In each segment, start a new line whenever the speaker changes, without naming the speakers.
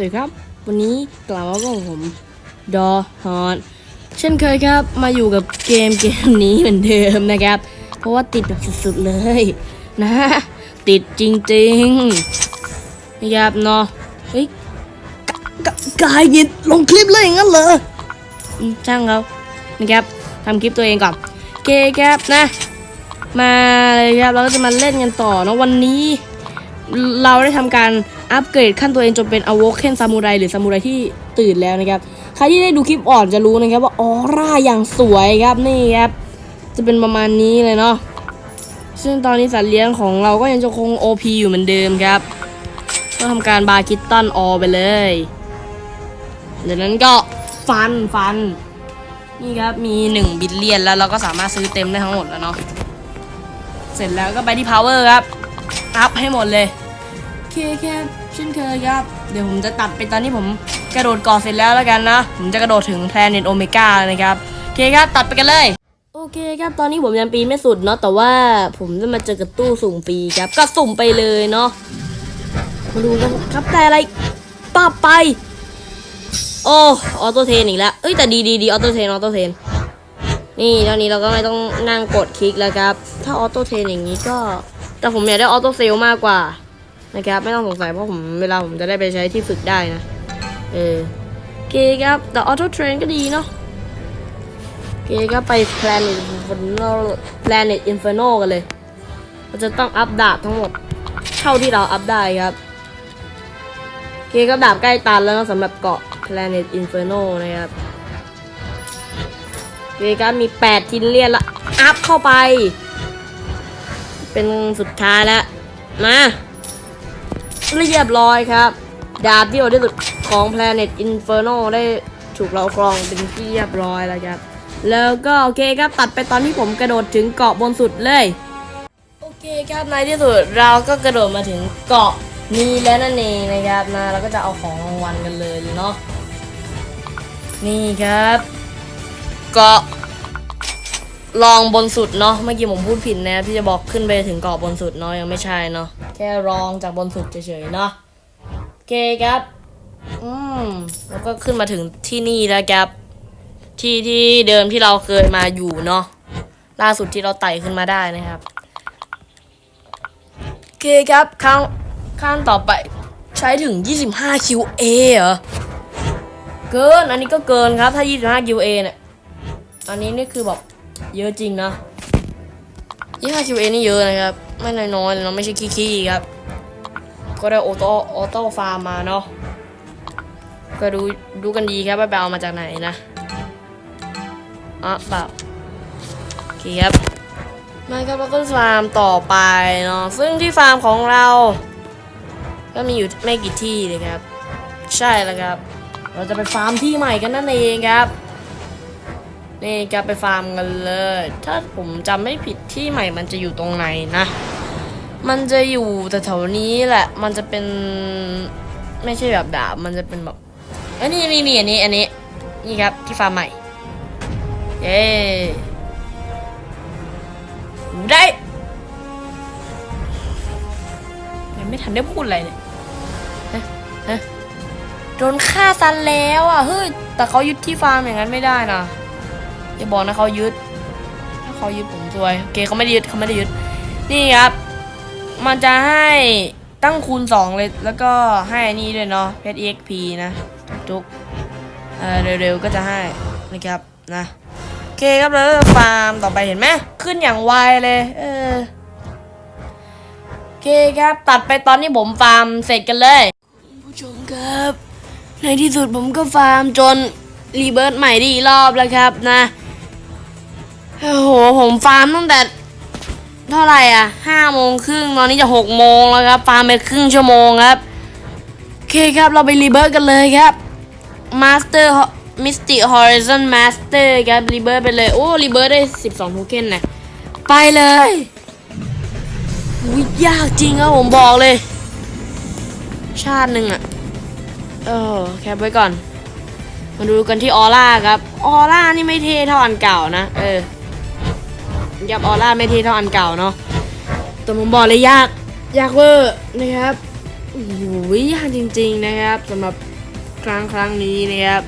วัสดีครับ วันนี้กลับมาพบกับผมดอฮอนเช่นเคยครับมาอยู่กับเกมเกมนี้เหมือนเดิมนะครับ เพราะว่าติดแบบสุดๆเลยนะ ติดจริงๆนะครับเนาะเฮ้ยกกายยินลงคลิปเลยอย่างนั้นเหรอช่างเขานะครับทำคลิปตัวเองก่อนโอเคครับนะ มาเลยครับเราก็จะมาเล่นกันต่อเนอะวันนี้ เราได้ทำการ อัปเกรดขั้นตัวเองจนเป็นอ w o เคนซามูไรหรือซามูไรที่ตื่นแล้วนะครับใครที่ได้ดูคลิปอ่อนจะรู้นะครับว่าออร่าอย่างสวยครับนี่ครับจะเป็นประมาณนี้เลยเนาะซึ่งตอนนี้สัตว์เลี้ยงของเราก็ยังจะคง OP อยู่เหมือนเดิมครับก็ทำการบาร์คิตตันออไปเลยจากนั้นก็ฟันฟัน นี่ครับมี 1 บิลเลียนแล้วเราก็สามารถซื้อเต็มได้ทั้งหมดแล้วเนาะเสร็จแล้วก็ไปที่ power ครับอัพให้หมดเลย เคแค่เช่นเคยครับ เดี๋ยวผมจะตัดไปตอนที่ผมกระโดดเก่อเสร็จแล้วแล้วกันนะ ผมจะกระโดดถึงแพลเน็ตโอเมก้านะครับโอเคครับตัดไปกันเลย โอเคครับตอนนี้ผมยังปีนไม่สุดเนาะแต่ว่าผมจะมาเจอกับตู้สุ่มฟรีครับ ก็สุ่มไปเลยเนาะมาดูกันครับแต่อะไรป้าบไป โอ้ออโต้เทนอีกแล้วเอ้ยแต่ดีดีดีออโต้เทนออโต้เทนนี่ตอนนี้เราก็ไม่ต้องนั่งกดคลิกแล้วครับ ถ้าออโต้เทนอย่างนี้ก็ แต่ผมอยากได้ออโต้เซลมากกว่า นะครับ ไม่ต้องสงสัยเพราะผมเวลาผมจะได้ไปใช้ที่ฝึกได้นะ เออโอเคครับ แต่ออโต้เทรนก็ดีเนาะโอเคก็ไป Planet Inferno Planet Inferno กันเลยเราจะต้องอัพดาบทั้งหมดเท่าที่เราอัพได้ครับโอเคก็ดาบใกล้ตันแล้วนะสำหรับเกาะ Planet Inferno นะครับโอเคครับมี 8 ทินเลียนละอัพเข้าไป เป็นสุดท้ายแล้ว มา เรียบร้อยครับ ดาบที่โหดที่สุดของ Planet Inferno ได้ถูกเราครองเป็นที่เรียบร้อยแล้วครับ แล้วก็โอเคครับตัดไปตอนที่ผมกระโดดถึงเกาะบนสุดเลย โอเคครับในที่สุดเราก็กระโดดมาถึงเกาะนี้แล้วนั่นเองนะครับนะเราก็จะเอาของรางวัลกันเลยเนาะนี่ครับ เกาะ ลองบนสุดเนาะเมื่อกี้ผมพูดผิดนะที่จะบอกขึ้นไปถึงเกาะบนสุดเนาะยังไม่ใช่เนาะแค่รองจากบนสุดเฉยๆเนาะโอเคครับอืมแล้วก็ขึ้นมาถึงที่นี่แล้วครับ ที่ที่เดิมที่เราเคยมาอยู่เนาะล่าสุดที่เราไต่ขึ้นมาได้นะครับโอเคครับขั้นขั้นต่อไปใช้ถึง 25 QA เหรอเกินอันนี้ก็เกินครับถ้า 25 QA เนี่ยอันนี้นี่คือแบบ เยอะจริงนะ25 QA นี่เยอะนะครับ ไม่น้อยๆเลยเนาะไม่ใช่ขี้ๆครับ ก็ได้ออโต้ออโต้ฟาร์มมาเนาะก็ดูดูกันดีครับว่าไปเอามาจากไหนนะอะเปล่าโอเคครับมาครับแล้วก็ฟาร์มต่อไปเนาะซึ่งที่ฟาร์มของเรา ก็มีอยู่ไม่กี่ที่เลยครับ ใช่แล้วครับ เราจะไปฟาร์มที่ใหม่กันนั่นเองครับ นี่ครับไปฟาร์มกันเลย ถ้าผมจำไม่ผิดที่ใหม่มันจะอยู่ตรงไหนนะ มันจะอยู่แต่แถวๆนี้แหละ มันจะเป็นไม่ใช่แบบดาบ มันจะเป็นแบบอันนี้นี่นี่อันนี้อันนี้ นี่ครับที่ฟาร์มใหม่ เย้ได้ยังไม่ทันได้พูดอะไรเลยฮะฮะโดนฆ่าซันแล้วอะ เฮ้ย แต่เขายึดที่ฟาร์มอย่างนั้นไม่ได้นะ อย่าบอกนะเขายึด ถ้าเขายึดผมซวยโอเคเขาไม่ได้ยึดเขาไม่ได้ยึด นี่ครับ มันจะให้ตั้งคูณ 2 เลย แล้วก็ให้อนี้ด้วยเนาะเพชร EXP นะทุกเออเร็วๆก็จะให้นะครับนะโอเคครับแล้วฟาร์มต่อไปเห็นไหมขึ้นอย่างไวเลยเออโอเคครับตัดไปตอนที่ผมฟาร์มเสร็จกันเลยผู้ชมครับ ในที่สุดผมก็ฟาร์มจนรีเบิร์ตใหม่ได้อีกรอบแล้วครับนะ โอ้โห ผมฟาร์มตั้งแต่เท่าไหร่อะห้าโมงครึ่งตอนนี้จะหกโมงแล้วครับฟาร์มไปครึ่งชั่วโมงครับ โอเคครับเราไปรีเบิร์ตกันเลยครับ Master Mystic Horizon Master ครับรีเบิร์ตไปเลย โอ้รีเบิร์ตได้12โทเค็นนะไปเลยอุ๊ยยากจริงครับผมบอกเลย ชาติหนึ่งอะเออแคปไว้ก่อน มาดูกันที่ออร่าครับ ออร่านี่ไม่เท่เท่าอันเก่านะ เออ ยับออร่าไม่เท่เท่าอันเก่าเนาะแต่ผมบอกเลยยาก ยากเวอร์นะครับโอ้โหยากจริง ๆนะครับสำหรับครั้งครั้งนี้นะครับ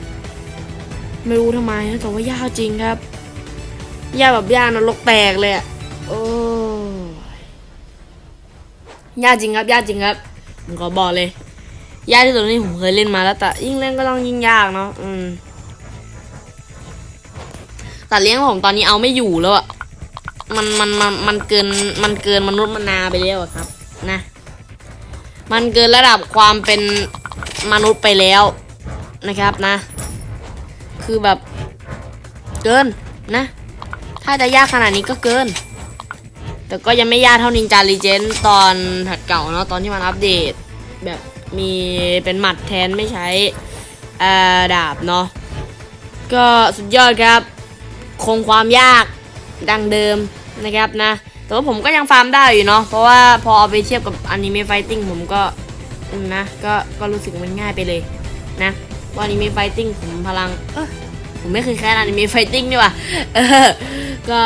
ไม่รู้ทำไมนะแต่ว่ายากจริงครับ ยากแบบยากนรกแตกเลยอะโอ้ยยากจริงครับ ยากจริงครับผมขอบอกเลย ยากที่สุดที่ผมเคยเล่นมาแล้วแต่ยิ่งเล่นก็ต้องยิ่งยากเนาะอืมแต่เลี้ยงผมตอนนี้เอาไม่อยู่แล้วอะ มันมันมันมันเกินมันเกินมนุษย์มนาไปแล้วครับ นะ มันเกินระดับความเป็นมนุษย์ไปแล้วนะครับนะ คือแบบ เกินนะ ถ้าจะยากขนาดนี้ก็เกิน แต่ก็ยังไม่ยากเท่านินจารีเจนตอนถัดเก่าเนาะตอนที่มันอัปเดต แบบมีเป็นหมัดแทนไม่ใช่ดาบเนาะก็สุดยอดครับ คงความยากดังเดิม นะครับนะ แต่ว่าผมก็ยังฟาร์มได้อยู่เนาะ เพราะว่าพอเอาไปเทียบกับอนิเมะไฟติ้งผมก็อืมนะ ก็ ก็รู้สึกมันง่ายไปเลยนะว่าอนิเมะไฟติ้งผมพลัง เออผมไม่เคยแคสอนิเมะไฟติ้งนี่หว่าเออ ก็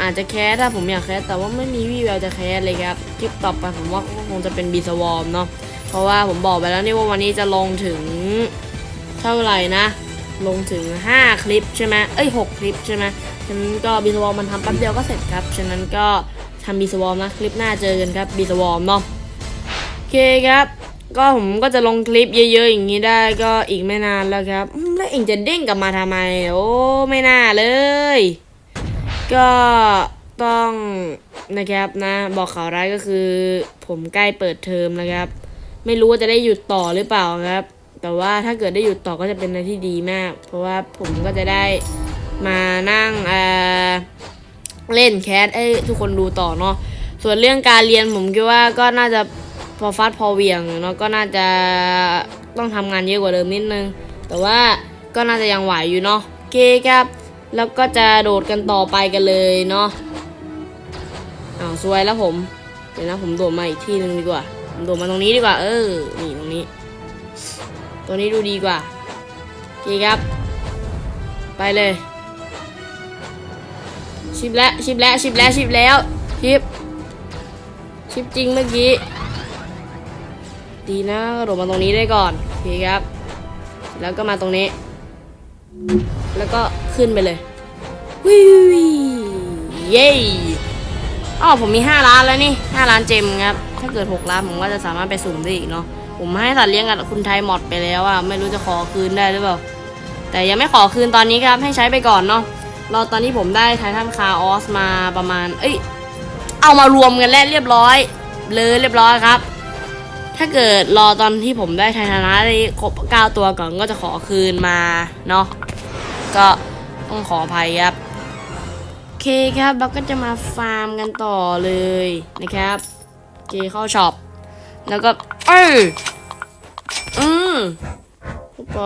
อาจจะแคสถ้าผมอยากแคสแต่ว่าไม่มีวี่แววจะแคสเลยครับ คลิปต่อไปผมว่าก็คงจะเป็นบีสวอมเนาะ เพราะว่าผมบอกไปแล้วนี่ว่าวันนี้จะลงถึงเท่าไหร่นะ ลงถึง 5 คลิปใช่ไหมเอ้ย 6 คลิปใช่ไหม ฉะนั้นก็บีสวอมมันทำแป๊บเดียวก็เสร็จครับ ฉะนั้นก็ทำบีสวอมนะคลิปหน้าเจอกันครับบีสวอมเนาะโอเคครับ ก็ผมก็จะลงคลิปเยอะๆอย่างนี้ได้ก็อีกไม่นานแล้วครับ แล้วเองจะเด้งกลับมาทำไม โอ้ไม่น่าเลย ก็ต้องนะครับนะ บอกข่าวร้ายก็คือ ผมใกล้เปิดเทอมแล้วครับ ไม่รู้ว่าจะได้หยุดต่อหรือเปล่าครับ แต่ว่าถ้าเกิดได้หยุดต่อก็จะเป็นอะไรที่ดีมาก เพราะว่าผมก็จะได้ มานั่งเอ่อเล่นแคสให้ทุกคนดูต่อเนาะส่วนเรื่องการเรียนผมคิดว่าก็น่าจะพอฟัดพอเวียงเนาะก็น่าจะต้องทำงานเยอะกว่าเดิมนิดนึง แต่ว่าก็น่าจะยังไหวอยู่เนาะโอเคครับ แล้วก็จะโดดกันต่อไปกันเลยเนาะอ้าวสวยแล้วผม เดี๋ยวนะผมโดดมาอีกที่หนึ่งดีกว่าผมโดดมาตรงนี้ดีกว่า เออ นี่ตรงนี้ ตัวนี้ดูดีกว่าโอเคครับ ไปเลย ชิปแล้วชิปแล้วชิปแล้วชิปแล้วชิปชิปจริงเมื่อกี้ดีนะกระโดดมาตรงนี้ได้ก่อนโอเคครับ แล้วก็มาตรงนี้ แล้วก็ขึ้นไปเลยวิวเย้อ๋อผมมี 5 ล้านแล้วนี่ 5 ล้านเจมครับ ถ้าเกิด 6 ล้านผมก็จะสามารถไปสุ่มได้อีกเนาะผมให้สัตว์เลี้ยงกับคุณไทยหมดไปแล้วอะไม่รู้จะขอคืนได้หรือเปล่าแต่ยังไม่ขอคืนตอนนี้ครับให้ใช้ไปก่อนเนาะ รอตอนนี้ผมได้ไททันคาออสมาประมาณ เอ้ย เอามารวมกันแล้วเรียบร้อย เลยเรียบร้อยครับ ถ้าเกิดรอตอนที่ผมได้ไททานะได้ครบ9ตัวก่อนก็จะขอคืนมาเนาะ ก็ต้องขออภัยครับ โอเคครับเราก็จะมาฟาร์มกันต่อเลยนะครับโอเคเข้าช็อป แล้วก็ เอออืมเข้าไป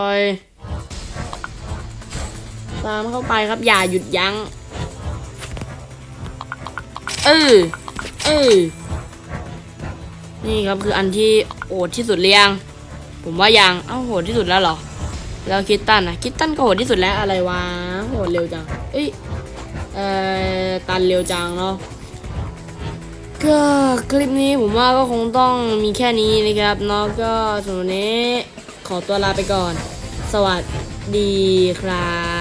ฟามเข้าไปครับอย่าหยุดยัง้งเออเออนี่ครับคืออันที่โหดที่สุดเรียง ผมว่ายังเอ้าโหดที่สุดแล้วเหรอ แล้วคิตตันนะคิตตันก็โหดที่สุดแล้วอะไรวะโหดเร็วจังเอ้ยเอ่อตันเร็วจังเนาะก็คลิปนี้ผมว่าก็คงต้องมีแค่นี้นะครับเนาะก็สำหรับนี้ขอตัวลาไปก่อน สวัสดีครับ